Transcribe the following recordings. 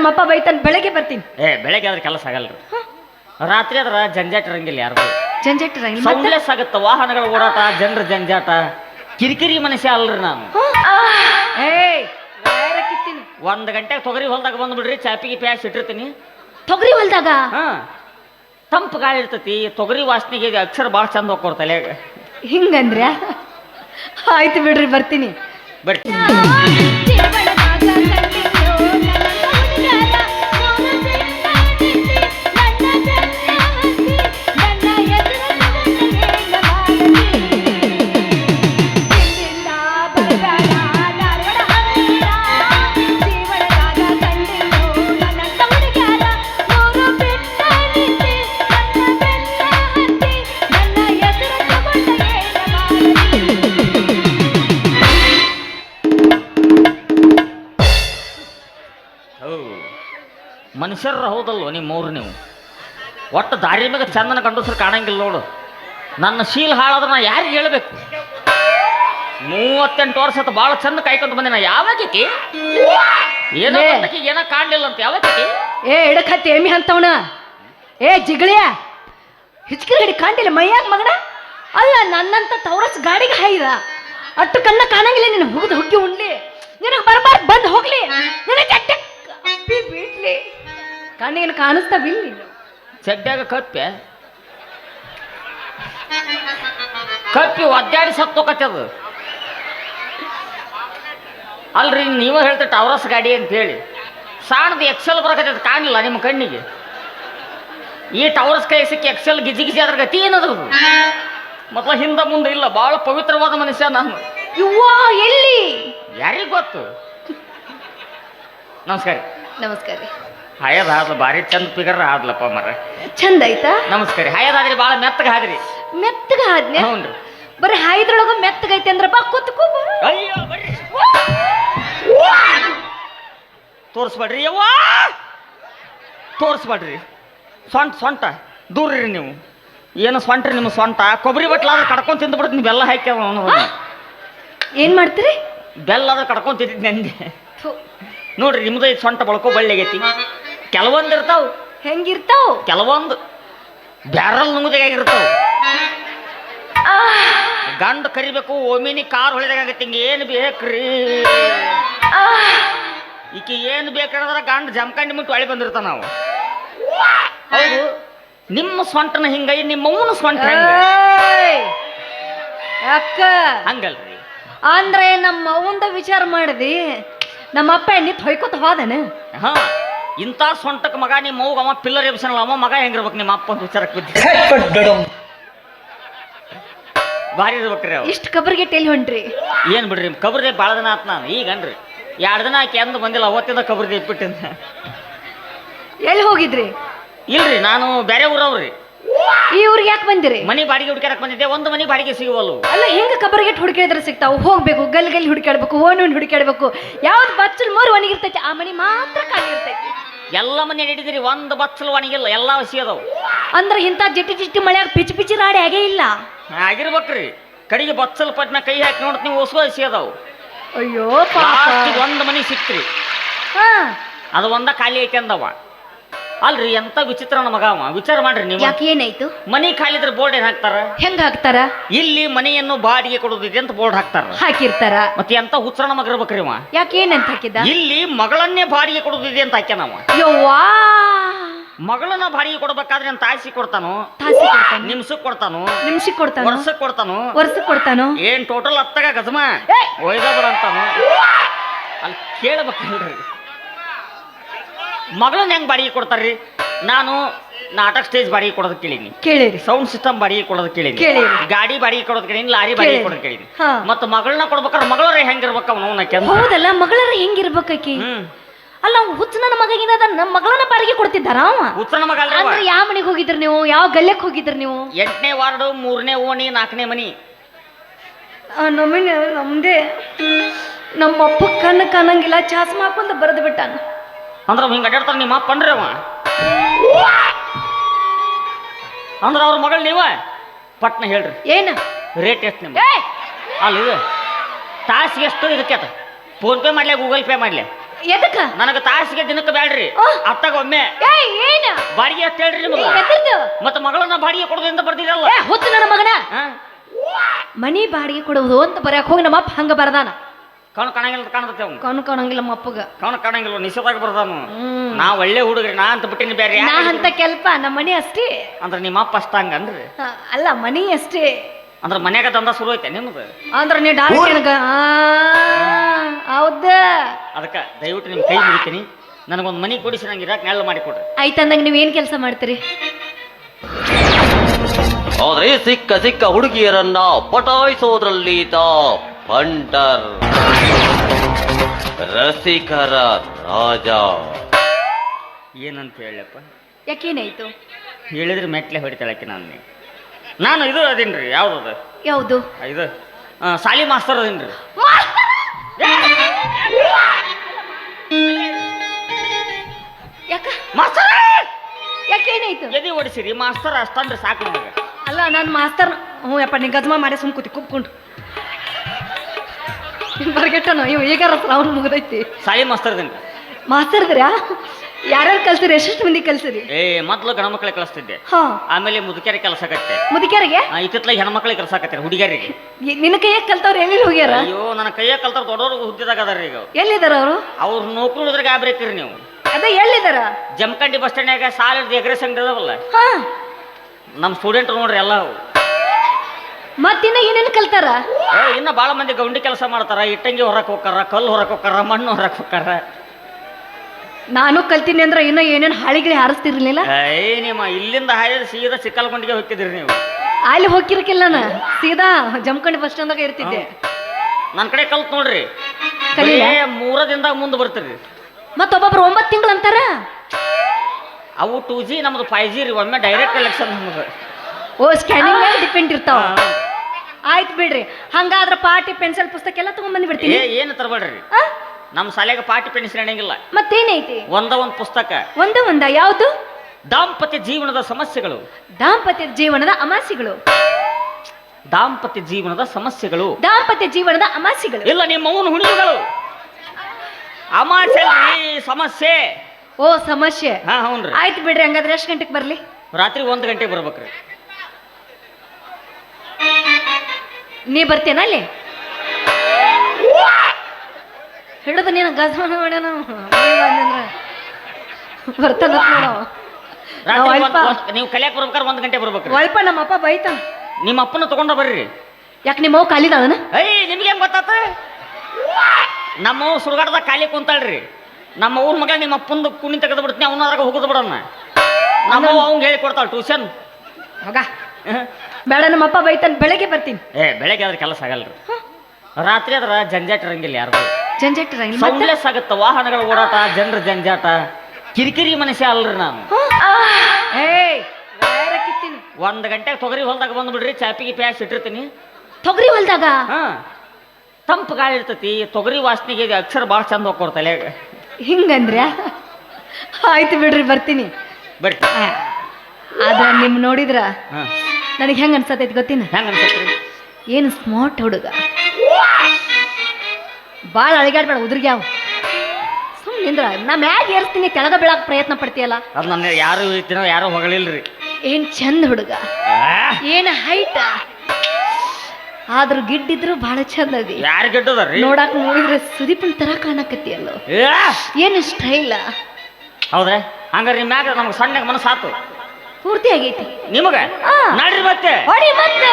ನಮ್ಮಪ್ಪ ಬೈತಾನೆ ಬೆಳಗ್ಗೆ ಬರ್ತೀನಿ. ಏ ಬೆಳಗ್ಗೆ ಆದ್ರೆ ಕೆಲಸ ಆಗಲ್ರಿ. ರಾತ್ರಿ ಅದ್ರ ಜಂಜಾಟ ಇರಂಗಿಲ್ಲ ಯಾರು ಜಂಜಾಟ ಇರಂಗಿಲ್ಲ ಮತ್ತೆ? ಸೌಂಡ್ಲೆಸ್ ಆಗುತ್ತೆ ವಾಹನಗಳ ಓಡಾಟ ಜನರ ಜಂಜಾಟ. ಕಿರಿಕಿರಿ ಮನುಷ್ಯ ಅಲ್ರಿ ನಾನು. ಏಯ್ ಕಿತ್ತೀನಿ. ಒಂದ್ ಗಂಟೆಗೆ ತೊಗರಿ ಹೊಲ್ದಾಗ ಬಂದ್ಬಿಡ್ರಿ ಚಾಪಿಗೆ ಪ್ಯಾಸ್ ಇಟ್ಟಿರ್ತೀನಿ. ತೊಗರಿ ಹೊಲ್ದಾಗ? ಹಾ. ತಂಪು ಗಾಳಿ ಇರ್ತತಿ ತೊಗರಿ ವಾಸನೆಗೆ ಇದು ಅಕ್ಷರ ಭಾಳ ಚಂದ ಹೋಗ್ಕೋರ್ ತಲೆಯಾಗ ಹಿಂಗಂದ್ರೆ ಆಯ್ತು ಬಿಡ್ರಿ ಬರ್ತೀನಿ. ಬರ್ತೀನಿ. ಮನುಷ್ಯರ ಹೌದಲ್ವ ನಿಮ್ಮ ಮೂರು ನೀವು? ಒಟ್ಟು ದಾರಿ ಮ್ಯಾಗ ಚಂದನ ಗಂಡಸರು ಕಾಣಂಗಿಲ್ಲ ನೋಡು. ನನ್ನ ಶೀಲ್ ಹಾಳಾದ್ರೆ ನಾ ಯಾರಿಗೆ ಹೇಳಬೇಕು? ಮೂವತ್ತೆಂಟು ವರ್ಷ ಭಾಳ ಚಂದ ಕಾಯ್ಕೊಂಡು ಬಂದೆ ನಾ. ಯಾವಾಗೀಕಿ ಏನೋ ಏನೋ ಕಾಣಲಿಲ್ಲ ಅಂತ. ಯಾವಾಗೀಕಿ ಏ ಎಡಕತ್ತಿ ಎಮ್ಮಿ ಅಂತವನ ಏ ಜಿಗಳಿಯ. ಹಿಚ್ಕಿ ಗಡಿ ಕಾಣ್ತಿಲ್ಲ ಮೈಯಾಗ ಮಗನ? ಅಲ್ಲ ನನ್ನಂತ ತವರಸ್ ಗಾಡಿಗೆ ಹಾಯ್ದ. ಅಟ್ಟು ಕಣ್ಣ ಕಾಣಂಗಿಲ್ಲ ನೀನು ಹುಗ್ದು ಹುಗ್ಗಿ ಉಣ್ಲಿ. ನಿನಗೆ ಬರಬಾರ್ದು ಬಂದು ಹೋಗ್ಲಿ. ನಿನಗೆ ಅಪ್ಪಿ ಬಿಡ್ಲಿ ಕಣ್ಣಿಗೆ ಕಾಣಿಸ್ತಾವಿಲ್ಲ. ಚಡ್ಡಾಗ ಕಪ್ಪೆ. ಕಪ್ಪಿ ಒದ್ದಾಡಿ ಸತ್ತೋಕತ್ತದು. ಅಲ್ರಿ ನೀವ ಹೇಳ್ತೀರ ಟವರಸ್ ಗಾಡಿ ಅಂತ ಹೇಳಿ ಸಾಣದ ಎಕ್ಸೆಲ್ ಬರಕತ್ತದ ಕಾಣಿಲ್ಲ ನಿಮ್ಮ ಕಣ್ಣಿಗೆ. ಈ ಟವರ್ಸ್ ಕೈ ಸಿಕ್ಕಿ ಎಕ್ಸೆಲ್ ಗಿಜಿ ಗಿಜಿ ಅದ್ರ ಗತಿ ಏನದು? ಮೊದಲ ಹಿಂದೆ ಮುಂದೆ ಇಲ್ಲ ಭಾಳ ಪವಿತ್ರವಾದ ಮನುಷ್ಯ ನಾನು. ಇವ್ವ ಎಲ್ಲಿ? ಯಾರಿಗೆ ಗೊತ್ತು? ನಮಸ್ಕಾರ. ನಮಸ್ಕಾರ ರೀ. ಹಯದ ಆದ್ಲ ಭಾರಿ ಚಂದ ಫಿಗರ್ ಆದ್ಲಪ್ಪ ಮರ. ಚಂದ ಆಯ್ತಾ? ನಮಸ್ಕಾರ ಹಯದಾದ್ರಿ ಭಾಳ ಮೆತ್ತಗ ಹಾದ್ರಿ. ಮೆತ್ತಗ ಹಾದ್ನಿ? ಹ್ಞೂ ಬರೀ ಹಾಯ್ದ್ರೊಳಗ ಮೆತ್ತಗೈತೆ ಅಂದ್ರ ಬಾ ಕೂತ್ಕೋ. ಅಯ್ಯೋ ಬರ್ರಿ. ತೋರಿಸ್ಬೇಡ್ರಿ ಯವ್ವ. ತೋರಿಸ್ಬೇಡ್ರಿ. ಸೊಂಟ ಸೊಂಟ. ದೂರ ಇರಿ ನೀವು. ಏನು ಸೊಂಟ್ರಿ ನಿಮ್ಮ ಸೊಂಟ? ಕೊಬ್ಬರಿ ಬಟ್ಲಾದ್ರೆ ಕಡ್ಕೊಂಡು ನೀವು ಬೆಲ್ಲ ಹಾಕ್ಯವ ಏನು ಮಾಡ್ತೀರಿ? ಬೆಲ್ಲ ಆದ್ರೆ ಕಡ್ಕೊಂಡು ತಿಂತಿದ್ ನಂದೆ ನೋಡ್ರಿ ನಿಮ್ದು ಸ್ವಂಟ ಸೊಂಟ ಬಳಕೋ ಬಳ್ಳಿ ಆಗೈತಿ ಕೆಲವೊಂದು ಇರ್ತಾವ. ಹೆಂಗಿರ್ತಾವ? ಕೆಲವೊಂದು ಬ್ಯಾರಲ್ ನುಂಗದಾಗಿರ್ತಾವ ಗಂಡ ಕರಿಬೇಕು ಓಮಿನಿ ಕಾರ್ ಹೊಳಿದಾಗತ್ತೆ ಹಿಂಗೆ ಏನು ಬೇಕ್ರಿ? ಈಕೆ ಏನು ಬೇಕಂದ್ರೆ ಗಂಡ ಜಮ್ಕಂಡಿ ಮುಟ್ಟು ಹೊಳಿ ಬಂದಿರ್ತಾವ ನಾವು. ಹೌದು. ನಿಮ್ಮ ಸ್ವಂಟನ ಹಿಂಗೈ ನಿಮ್ಮ ಅವನ ಸೊಂಟ ಹೆಂಗ? ಏಯ್! ಅಕ್ಕ. ಹಂಗಲ್ರಿ. ಅಂದ್ರೆ ನಮ್ಮ ಅವಂದ ವಿಚಾರ ಮಾಡಿದಿ ನಮ್ಮ ಅಪ್ಪ ಎಣ್ಣಿ ಹೊಯ್ಕೊತ ಹೋದನ? ಹಾ. ಇಂಥ ಸೊಂಟಕ್ಕೆ ಮಗ ನಿಮ್ಮ ಮೌಗ ಅವ ಪಿಲ್ಲರ್ ಎಬ್ಸನಲ್ಲ ಅವ ಮಗ ಹೆಂಗಿರ್ಬೇಕು ನಿಮ್ಮ ಅಪ್ಪನ ವಿಚಾರಕ್ಕೆ ಬಿದ್ದು ಭಾರಿ ಇರ್ಬೇಕ್ರಿ ಅವ ಇಷ್ಟು ಕಬ್ರಿಗೆ ಎಲ್ಲಿ ಹೊಂಟ್ರಿ? ಏನು ಬಿಡ್ರಿ ಕಬ್ರದೇ ಭಾಳ ದಿನ ಆತ್ ನಾನು. ಈಗ ಅನ್ರಿ ಎರಡು ದಿನ ಆಕೆ ಎಂದ ಬಂದಿಲ್ಲ ಅವತ್ತಿಂದ ಕಬ್ರದೆ ಇಟ್ಬಿಟ್ಟಿನ ಎಲ್ಲಿ ಹೋಗಿದ್ರಿ? ಇಲ್ರಿ ನಾನು ಬೇರೆ ಊರವ್ರಿ. ಈ ಊರಿಗೆ ಯಾಕೆ ಬಂದಿರಿ? ಮನಿ ಬಾಡಿಗೆ ಹುಡ್ಕ್ಯಾರಕ್ ಬಂದಿದ್ದೆ ಒಂದು ಮನಿ ಬಾಡಿಗೆ ಸಿಗುವಲ್ಲ ಅಲ್ಲ ಹೆಂಗ ಕಬರ್ಗೆಟ್ ಹುಡುಕಿದ್ರೆ ಸಿಗ್ತಾವ? ಹೋಗ್ಬೇಕು ಗಲ್ ಗಲ್ಲಿ ಹುಡುಕಾಡ್ಬೇಕು ಓನ್ ಓಣ್ ಹುಡುಕಾಡ್ಬೇಕು ಯಾವ್ದು ಬಚ್ಚಲ್ ಮೂರು ಒಣಗಿರ್ತೈತಿ ಆ ಮನಿ ಮಾತ್ರ ಖಾಲಿ ಇರ್ತೈತಿ. ಎಲ್ಲ ಮನೆ ಹಿಡಿದ್ರಿ ಒಂದು ಬಚ್ಚಲು ಒಣಗಿಲ್ಲ ಎಲ್ಲ ಹಸಿ ಅದಾವು ಅಂದ್ರೆ ಇಂಥ ಜಿಟ್ಟಿ ಜಿಟ್ಟಿ ಮಳೆಯಾಗ ಪಿಚ್ ಪಿಚಿ ರಾಡಿ ಆಗೇ ಇಲ್ಲ? ಆಗಿರ್ಬೇಕ್ರಿ. ಕಡೆಗೆ ಬಚ್ಚಲ್ ಪಟ್ನ ಕೈ ಹಾಕಿ ನೋಡ್ತೀನಿ ನೀವು ಹೊಸ ಹಸಿ ಅದಾವು ಅಯ್ಯೋ ಒಂದು ಮನೆ ಸಿಕ್ತ್ರಿ. ಹಾ. ಅದು ಒಂದ ಖಾಲಿ ಐತೆ ಅಂದವ. ಅಲ್ರಿ ಎಂತ ವಿಚಿತ್ರ ಮಗ ಅವ. ವಿಚಾರ ಮಾಡ್ರಿ ನೀವು. ಯಾಕೆ ಏನಾಯ್ತು? ಮನಿ ಖಾಲಿದ್ರೆ ಬೋರ್ಡ್ ಏನ್ ಹಾಕ್ತಾರ? ಹೆಂಗ ಹಾಕ್ತಾರ? ಇಲ್ಲಿ ಮನೆಯನ್ನು ಬಾಡಿಗೆ ಕೊಡೋದಿದೆ ಅಂತ ಬೋರ್ಡ್ ಹಾಕ್ತಾರ. ಹಾಕಿರ್ತಾರ. ಮತ್ತೆ ಎಂತ ಹುಚ್ಚರಣ ಮಗ ಇರ್ಬೇಕ್ರಿ ಅವ ಯಾಕೆ ಏನಂತ ಹಾಕಿದ? ಇಲ್ಲಿ ಮಗಳನ್ನೇ ಬಾಡಿಗೆ ಕೊಡೋದಿದೆ ಅಂತ ಹಾಕ್ಯಾನವ ಯವ್ವಾ! ಮಗಳನ್ನ ಬಾಡಿಗೆ ಕೊಡ್ಬೇಕಾದ್ರೆ ಅಂತ ತಾಯಿಸಿ ಕೊಡ್ತಾನು? ತಾಸಿ ಕೊಡ್ತಾನ? ನಿಮ್ಸಕ್ ಕೊಡ್ತಾನು? ನಿಮ್ಸಿ ಕೊಡ್ತಾನ? ವರ್ಷಕ್ ಕೊಡ್ತಾನು? ವರ್ಷಕ್ ಕೊಡ್ತಾನು? ಏನ್ ಟೋಟಲ್ ಹತ್ತಾಗ ಗಜಮ! ಒಯ್ದ ಬರಂತಾನು ಅಲ್ಲಿ ಕೇಳ್ಬೇಕಲ್ರಿ ಮಗಳನ್ನ ಹೆಂಗ್ ಬಾಡಿಗೆ ಕೊಡ್ತಾರ್ರಿ? ನಾನು ನಾಟಕ ಸ್ಟೇಜ್ ಬಾಡಿಗೆ ಕೊಡೋದು ಕೇಳೀನಿ ಕೇಳಿರಿ. ಸೌಂಡ್ ಸಿಸ್ಟಮ್ ಬಾಡಿಗೆ ಕೊಡೋದು ಕೇಳೀನಿ ಕೇಳೀನಿ. ಗಾಡಿ ಬಾಡಿಗೆ ಕೊಡೋದು ಕೇಳೀನಿ ಲಾರಿ ಬಾಡಿಗೆ ಕೇಳೀನಿ. ಕೊಡೋದು ಕೇಳೀನಿ ಹಾ. ಮತ್ತ ಮಗಳನ್ನ ಕೊಡ್ಬೇಕಾದ್ರೆ ಮಗಳರ ಹೆಂಗಿರ್ಬೇಕ ಅವನು ಕೆಂದ ಹೌದಲ್ಲ ಮಗಳರ ಹೆಂಗಿರ್ಬೇಕಾಕಿ ಹ್ಮ್. ಅಲ್ಲ ಅವ್ನ್ ಹುಚ್ಚ ನನ್ನ ಮಗಗಿನ ನಮ್ಮ ಮಗಳನ್ನ ಬಾಡಿಗೆ ಕೊಡ್ತಿದ್ದಾರ ಅವ? ಉತ್ತನ ಮಗ ಅಲ್ರಿ ಅಂದ್ರೆ ಯಾವ ಮನೆಗೆ ಹೋಗಿದ್ರು ನೀವು? ಯಾವ ಗಲ್ಯಕ್ಕೆ ಹೋಗಿದ್ರಿ ನೀವು? ಎಂಟನೇ ವಾರ್ಡು ಮೂರನೇ ಓಣಿ ನಾಲ್ಕನೇ ಮನಿ. ನಮ್ಮನೆ ನಮ್ದೇ ನಮ್ಮ ಅಪ್ಪ ಕಣ್ಣು ಕಾಣಂಗಿಲ್ಲ ಚಾಸ್ಮ ಹಾಕೊಂಡ್ ಬರೆದು ಬಿಟ್ಟಾನ. ಅಂದ್ರ ಹಿಂಗೆ ಅಡ್ಡಾಡ್ತಾರ ನಿಮ್ಮ ಅಪ್ಪ ಅನ್ರಿ ಅವ. ಅಂದ್ರೆ ಅವ್ರ ಮಗಳು ನೀವ? ಪಟ್ನ ಹೇಳ್ರಿ. ಏನು? ರೇಟ್ ಎಷ್ಟು ನಿಮ್ಗೆ ಏ ಅಲ್ಲ ತಾಸಿಗೆ ಎಷ್ಟು ಇದಕ್ಕೆ ಅದ? ಫೋನ್ ಪೇ ಮಾಡ್ಲಿ ಗೂಗಲ್ ಪೇ ಮಾಡ್ಲಿ? ಎದಕ್ಕೆ? ನನಗೆ ತಾಸಿಗೆ ದಿನಕ್ಕೆ ಬೇಡ್ರಿ. ಅತ್ತಾಗ ಒಮ್ಮೆ. ಏನ? ಬಾಡಿಗೆ ಎಷ್ಟು ಹೇಳ್ರಿ ನಿಮಗೆ? ಮತ್ತೆ ಮಗಳನ್ನ ಬಾಡಿಗೆ ಕೊಡೋದ್ರಿಂದ ಬರ್ದಿರಲ್ಲ? ಹುಚ್ಚು ನನ್ನ ಮಗನ. ಮನಿ ಬಾಡಿಗೆ ಕೊಡುವುದು ಅಂತ ಬರೆಯಕ್ಕೆ ಹೋಗಿ ನಮ್ಮ ಅಪ್ಪ ಹಂಗ ಬರ್ದಾನ. ಕಣ್ ಕಾಣಂಗಿಲ್ಲ ಅಂತ ಕಾಣತೈತೆ ಅವ್ನು. ಕಣ್ಣು ಕಾಣಂಗಿಲ್ಲ ನಮ್ಮ ಅಪ್ಪಗ ಕಣ್ ಕಾಣಂಗಿಲ್ಲ ನಿಷೇಧಾಗ ಬರ್ತಾನು ನಾ ಒಳ್ಳೆ ಹುಡುಗ್ರಿ ನಾ ಅಂತ ಬಿಟ್ಟಿನಿ ಬೇರೆ ನಾ ಅಂತ ಕೆಲ್ಪ ನಮ್ಮ ಮನೆ ಅಷ್ಟೇ. ಅಂದ್ರೆ ನಿಮ್ಮ ಅಪ್ಪ ಅಷ್ಟ ಹಂಗನ್ರಿ ಅಲ್ಲ ಮನೆ ಅಷ್ಟೇ. ಅಂದ್ರೆ ಮನ್ಯಾಗ ದಂಧ ಶುರು ಐತೆ ನಿಮ್ದು? ಅಂದ್ರೆ ನೀ ಡಾಕ್ಟರ್ ಹೌದ. ಅದಕ್ಕೆ ದಯವಿಟ್ಟು ನಿಮ್ಮ ಕೈ ಮುಗಿತೀನಿ. ನನಗೊಂದು ಮನಿ ಕೊಡಿಸಿ ನಂಗೆ ಇರಕ್ಕೆ ನೆಲ್ಲ ಮಾಡಿ ಕೊಡ್ರಿ. ಆಯ್ತಂದಂಗ ನೀವು ಏನು ಕೆಲಸ ಮಾಡ್ತೀರಿ? ಆದ್ರೆ ಸಿಕ್ಕ ಸಿಕ್ಕ ಹುಡುಗಿಯರನ್ನ ಪಟಾಯಿಸೋದ್ರಲ್ಲಿ ತ ಬಂಟರ್ ರಸಿಕರ ರಾಜ ಏನಂತ ಹೇಳಪ್ಪ? ಯಾಕೇನಾಯ್ತು ಹೇಳಿದ್ರೆ ಮೆಟ್ಲೆ ಹೊಡಿತಾಳಕ್ಕೆ ನಾನು ನಾನು ಇದು ಅದೇನ್ರಿ? ಯಾವ್ದು ಯಾವುದು? ಆ, ಇದು. ಆ, ಸಾಲಿ ಮಾಸ್ತರ್ ಅದೇನ್ರಿ? ಯಾಕ? ಮಾಸ್ತರ್ ಯಾಕೇನಾಯ್ತು ಎದಿ ಓಡಿಸಿರಿ ಮಾಸ್ತರ್ ಅಷ್ಟಂದ್ರೆ ಸಾಕು ನನಗೆ ಅಲ್ಲ ನಾನು ಮಾಸ್ತರ್ ಹ್ಞೂ ಯಪ್ಪ ನೀ ಗಜ್ಮ ಮಾಡಿ ಸುಮ್ ಕೂತಿ ಕುಪ್ಕೊಂಡು ಬರ್ಗೆಟ್ಟನು ಇವ್ ಈಗ ಅವ್ನು ಮುಗ್ದೈತಿ. ಸಾಲಿ ಮಾಸ್ತರ್ ಅದೇನ್ರಿ ಮಾಸ್ತರ್ದ್ರ್ಯಾ ಯಾರ್ಯಾರು ಕಲ್ಸಿರಿ? ಎಷ್ಟೆಷ್ಟು ಮಂದಿ ಕಲ್ಸಿರಿ? ಏ ಮೊದ್ಲು ಗಣ ಮಕ್ಕಳಿಗೆ ಕಳಿಸ್ತಿದ್ದೆ. ಹಾ. ಆಮೇಲೆ ಮುದುಕಿಯರ ಕೆಲಸ ಆಗತ್ತೆ. ಮುದುಕ್ಯಾರಿಗೆ? ಇತ್ತಿತ್ಲಾಗ ಹೆಣ್ಮಕ್ಳಿಗೆ ಕೆಲಸ ಆಗತ್ತೆ ಹುಡುಗಿಯರಿಗೆ. ಈ- ನಿನ್ನ ಕೈಯಾಗ ಕಲ್ತವ್ರು ಎಲ್ಲಿ ಹೋಗ್ಯಾರ ಅಯ್ಯೋ ನನ್ನ ಕೈಯಾಗ ಕಲ್ತಾರ ದೊಡ್ಡವ್ರು ಹುದ್ದಿದಾಗ ಅದಾರ ಈಗ ಎಲ್ಲಿದಾರ ಅವರು? ಅವ್ರು ನೌಕರಿ ಉಳಿದ್ರೆ ಗಾಬ್ರೇಕಿರಿ ನೀವು. ಅದೇ ಎಲ್ಲಿದಾರ? ಜಮಖಂಡಿ ಬಸ್ ಸ್ಟ್ಯಾಂಡ್ನಾಗ ಸಾಲ ಹಿಡ್ದು ಎಗ್ರೆಸ್ ಅಂಗಡಿ ಅದಾವಲ್ಲ. ಹಾ. ನಮ್ಮ ಸ್ಟೂಡೆಂಟ್ ನೋಡ್ರಿ ಎಲ್ಲ ಅವು. ಮತ್ತಿನ್ನ ಏನೇನು ಕಲ್ತಾರ? ಏ ಇನ್ನ ಭಾಳ ಮಂದಿ ಗೌಂಡಿ ಕೆಲಸ ಮಾಡ್ತಾರ. ಇಟ್ಟಂಗಿ ಹೊರಕ್ ಹೋಗ್ತಾರ ಕಲ್ಲು ಹೊರಕ್ ಹೋಗ್ತಾರ ಮಣ್ಣು ಹೊರಕ್ ಹೋಗ್ತಾರ ನಾನು ಕಲ್ತೀನಿ ಅಂದ್ರೆ ಇನ್ನ ಏನೇನು ಹಾಳಿಗಿಳಿ ಹಾರಿಸ್ತಿರ್ಲಿಲ್ಲ? ಏ ನಿಮ್ಮ ಇಲ್ಲಿಂದ ಹಾಯ್ದು ಸೀದಾ ಚಿಕ್ಕಲ್ಗುಂಡಿಗೆ ಹೋಗ್ತಿದ್ರಿ ನೀವು. ಅಲ್ಲಿ ಹೋಗಿರಕಿಲ್ಲ ನಾ ಸೀದಾ ಜಮಖಂಡಿ ಬಸ್ ಸ್ಟ್ಯಾಂಡ್ದಾಗ ಇರ್ತಿದ್ದೆ. ನನ್ನ ಕಡೆ ಕಲ್ತ್ ನೋಡ್ರಿ. ಕಲೀಲ? ಬರೇ ಮೂರ ದಿನದಾಗ ಮುಂದೆ ಬರ್ತೀರಿ. ಮತ್ತೊಬ್ಬೊಬ್ರು ಒಂಬತ್ತು ತಿಂಗಳು ಅಂತಾರ? ಅವು ಟೂ ಜಿ ನಮ್ದು ಫೈವ್ ಜಿ ರೀ ಒಮ್ಮೆ ಡೈರೆಕ್ಟ್ ಎಲೆಕ್ಷನ್ ನಮ್ಗೆ ಓ ಸ್ಕ್ಯಾನಿಂಗ್ ಮೇಲೆ ಡಿಪೆಂಡ್ ಇರ್ತಾವ. ಆಯ್ತು ಬಿಡ್ರಿ. ಹಂಗಾದ್ರೆ ಪಾಟಿ ಪೆನ್ಸಿಲ್ ಪುಸ್ತಕ ಎಲ್ಲ ತಗೊಂಡ್ ಬಂದ್ಬಿಡ್ತೀನಿ ಏ ಏನು ತರಬೇಡ್ರಿ? ಆ? ನಮ್ಮ ಶಾಲೆಗೆ ಪಾಠ ಪೆನ್ಸಿಲ್ ನಡೆಯಂಗಿಲ್ಲ ಮತ್ತೇನೈತಿ? ಒಂದ ಒಂದು ಪುಸ್ತಕ. ಒಂದ ಒಂದ ಯಾವುದು? ದಾಂಪತ್ಯ ಜೀವನದ ಸಮಸ್ಯೆಗಳು. ದಾಂಪತ್ಯ ಜೀವನದ ಅಮಾಸಿಗಳು ದಾಂಪತ್ಯ ಜೀವನದ ಸಮಸ್ಯೆಗಳು. ದಾಂಪತ್ಯ ಜೀವನದ ಅಮಾಸಿಗಳು ಇಲ್ಲ ನಿಮ್ಮ ಅವನ ಹುಣ್ಣಿಗಳು ಅಮಾಸೆ ಅಲ್ರಿ, ಸಮಸ್ಯೆ. ಓ ಸಮಸ್ಯೆ. ಹಾ ಹೌನ್ರಿ ಆಯ್ತು ಬಿಡ್ರಿ ಹಂಗಾದ್ರೆ ಎಷ್ಟು ಗಂಟೆಗೆ ಬರ್ಲಿ? ರಾತ್ರಿ ಒಂದು ಗಂಟೆಗೆ ಬರ್ಬೇಕ್ರಿ. ನೀ ಬರ್ತೇನ ಅಲ್ಲಿ? ಹಿಡಿದು ನೀನು ಗಜಮಾನ ಮಾಡ್ಯಾನ? ಬರ್ತಾನ ನಾವ್ ಕಲಿಯಾಕ ಬರ್ಬೇಕಾದ್ರೆ ಒಂದು ಗಂಟೆ ಬರ್ಬೇಕು ಒಲ್ಪ ನಮ್ಮಪ್ಪ ಬೈತಾನ. ನಿಮ್ಮ ಅಪ್ಪನ ತಗೊಂಡ ಬರ್ರಿ. ಯಾಕೆ ನಿಮ್ಮ ಕಾಲಿದಾವನ ಏಯ್ ನಿಮ್ಗೆ ಹೆಂಗ್ ಗೊತ್ತಾತ ನಮ್ಮ ಸುಡುಗಾಡ್ದಾಗ ಖಾಲಿ ಕುಂತಾಳ್ರಿ. ನಮ್ಮ ಊರ್ ಮಗ ನಿಮ್ಮ ಅಪ್ಪಂದು ಕುಣಿ ತೆಗೆದು ಬಿಡ್ತೀನಿ ಅವನ ಅದ್ರಾಗ ಹೋಗುದು ಬಿಡೋಣ. ನಮ್ಮ ಅವ್ಗೆ ಹೇಳಿ ಕೊಡ್ತಾಳ ಟ್ಯೂಷನ್. ಹೋಗ. ಬೇಡ ನಮ್ಮಪ್ಪ ಬೈತಾನೆ ಬೆಳಗ್ಗೆ ಬರ್ತೀನಿ. ಏ ಬೆಳಗ್ಗೆ ಆದ್ರೆ ಕೆಲಸ ಆಗಲ್ರಿ. ರಾತ್ರಿ ಆದ್ರೆ ಜಂಜಾಟ ಇರಂಗಿಲ್ಲ ಯಾರು ಜಂಜಟ್ ಮತ್ತೆ? ಸೌಂಡ್ಲೆಸ್ ಆಗುತ್ತೆ ವಾಹನಗಳ ಓಡಾಟ ಜನರ ಜಂಜಾಟ. ಕಿರಿಕಿರಿ ಮನುಷ್ಯ ಅಲ್ರಿ ನಾನು. ಏಯ್ ಬೇರೆ ಕಿತ್ತೀನಿ ಒಂದ್ ಗಂಟೆಗೆ ತೊಗರಿ ಹೊಲ್ದಾಗ ಬಂದ್ಬಿಡ್ರಿ ಚಾಪಿಗೆ ಪ್ಯಾಸ್ ಇಟ್ಟಿರ್ತೀನಿ. ತೊಗರಿ ಹೊಲ್ದಾಗ? ಹಾ. ತಂಪು ಗಾಳಿ ಇರ್ತೈತಿ ತೊಗರಿ ವಾಸನೆಗೆ ಇದು ಅಕ್ಷರ ಭಾಳ ಚಂದ ಹೋಗ್ಕೊಡ್ ತಲೆಯಾಗ ಹಿಂಗಂದ್ರೆ ಆಯ್ತು ಬಿಡ್ರಿ ಬರ್ತೀನಿ. ಬರ್ತೀನಿ ಆದ್ರೆ ಆದ್ರ ನಿಮ್ ನೋಡಿದ್ರ? ಹಾ. ನನಗೆ ಹೆಂಗೆ ಅನ್ಸತೈತಿ ಗೊತ್ತಿನ? ಹೆಂಗೆ ಅನ್ಸತ್ರಿ? ಏನು ಸ್ಮಾರ್ಟ್ ಹುಡುಗ. ಭಾಳ ಅಳಿಗಾಡ್ಬೇಡ ಉದುರ್ಗ್ಯಾವ. ಸುಮ್ಮನೆ ನಿಂದ್ರ ನಾ ಮ್ಯಾಗ ಏರ್ಸ್ತೀನಿ ಕೆಳಗ ಬೀಳಾಕ ಪ್ರಯತ್ನ ಪಡ್ತೀಯಲ್ಲ. ಅದು ನನ್ನ ಯಾರು ಇತ್ತಿನೋ ಯಾರು ಹೊಗಳಿಲ್ರಿ. ಏನ್ ಚಂದ ಹುಡುಗ. ಏನು ಹೈಟ್ ಆದ್ರೂ ಗಿಡ್ಡಿದ್ರು ಭಾಳ ಚಂದ ಅದಿ. ಯಾರು ಗೆಟ್ಟದರ್ರಿ ನೋಡಾಕ ನೋಡಿದ್ರೆ ಸುದೀಪನ್ ತರ ಕಾಣಕತ್ತಿಯಲ್ಲೋ. ಏನು ಸ್ಟೈಲ ಹೌದ್ರೆ? ಹಂಗಾರೆ ನಿಮ್ಮ ಮ್ಯಾಗ ನಮ್ಗೆ ಸಣ್ಣಗೆ ಮನಸ್ಸು ಆತು ಪೂರ್ತಿ ಆಗೈತಿ. ನಿಮಗೆ? ನಡ್ರಿ ನಾಡ್ರಿ ಮತ್ತೆ. ಹೊಡಿ ಮತ್ತೆ.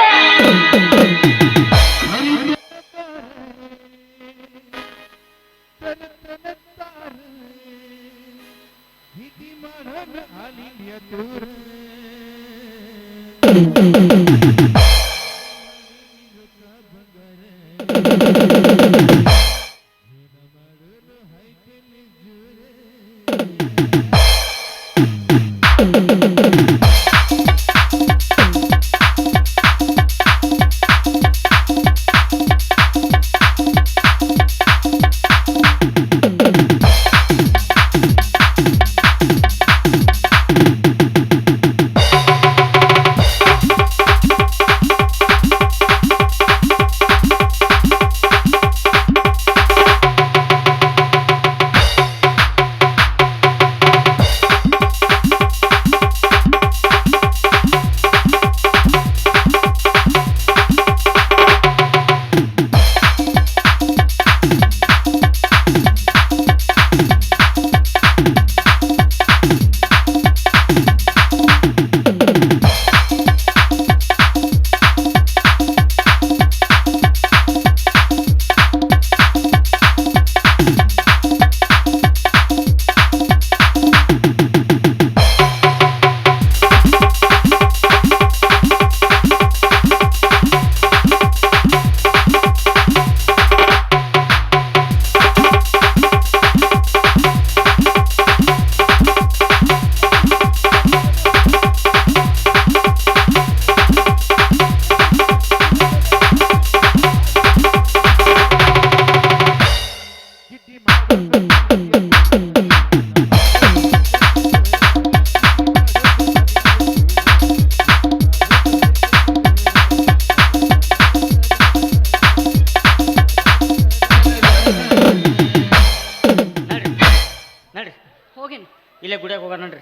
ಇಲ್ಲೇ ಗುಡಿಯಾಗ ಹೋಗೋಣ ನೋಡ್ರಿ.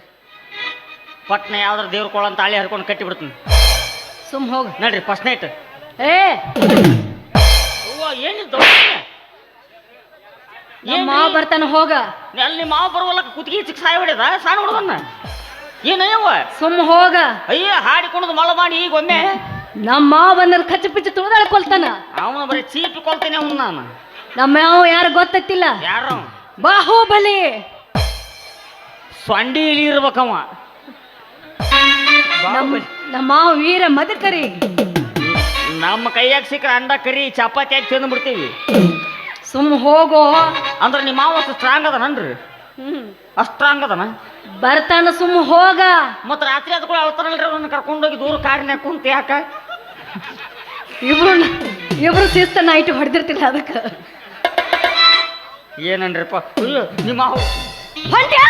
ಪಟ್ನ ಯಾವ್ದಾರು ದೇವ್ರ ಕೊಳ ಅಂತ ತಾಳಿ ಹರ್ಕೊಂಡು ಕಟ್ಟಿ ಬಿಡ್ತೀನಿ. ಸುಮ್ ಹೋಗು. ನಡ್ರಿ ಫಸ್ಟ್ ನೈಟ್ ಏ! ಏನಿದ್ದು ನಮ್ಮ ಮಾವ ಬರ್ತಾನ ಹೋಗ. ಅಲ್ಲಿ ಮಾವ ಬರುವಲ್ಲ ಕುತ್ತಿಗೆ ಚಿಕ್ಕ ಸಾಯ ಹೊಡೆದ ಸಣ್ಣ ಹುಡುಗನ್ನ ಏನಯ್ಯವ ಸುಮ್ ಹೋಗ. ಅಯ್ಯ ಹಾಡಿಕೊಂಡು ಮಳ ಮಾಡಿ ಈಗ ಒಮ್ಮೆ. ನಮ್ಮ ಮಾವ ಬಂದ್ರ ಕಚ್ಚ ಪಿಚ್ಚ ತುಳಿದಾಳ್ಕೊಳ್ತಾನ ಅವನ ಬರೀ ಚೀಪಿ ಕೊಲ್ತೇನೆ ಅವ್ನ ನಾನು. ನಮ್ಮ ಮಾವ ಯಾರು ಗೊತ್ತಿಲ್ಲ ಯಾರು? ಬಾಹುಬಲಿ. ಸೊಂಡಿಲಿ ಇರ್ಬೇಕವ ನಮ್ಮ ನಮ್ಮ ಮಾವ ವೀರ ಮದಕರಿ. ನಮ್ಮ ಕೈಯಾಗ ಸಿಕ್ಕ ಅಂಡ ಕರಿ ಚಪಾತಿ ಹಾಕಿ ತಿಂದು ಬಿಡ್ತೀವಿ. ಸುಮ್ ಹೋಗೋ. ಅಂದ್ರೆ ನಿಮ್ಮ ಮಾವ ಅಷ್ಟು ಸ್ಟ್ರಾಂಗ್ ಅದನನ್ರಿ? ಅಷ್ಟು ಸ್ಟ್ರಾಂಗ್ ಅದನ? ಬರ್ತಾನ ಸುಮ್ ಹೋಗ. ಮತ್ತ ರಾತ್ರಿ ಅದ್ ಕೂಡ ಅವತಾರಲ್ರಿ ಅವನ್ನ ಕರ್ಕೊಂಡೋಗಿ ದೂರ ಕಾಡಿನ ಕುಂತ ಯಾಕ? ಇಬ್ರು ಇಬ್ರು ಶಿಸ್ತ ನೈಟ್ ಹೊಡೆದಿರ್ತಿಲ್ಲ ಅದಕ್ಕೆ. ಏನನ್ರಿಪ್ಪ? ನಿಮ್ಮ ಹೊಂಟ್ಯಾ?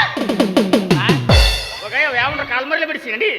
ಯಾವನ್ರ ಕಾಲ್ ಮಾಡ್ಲಿ ಬಿಡಿಸಿ ಅಂಡಿ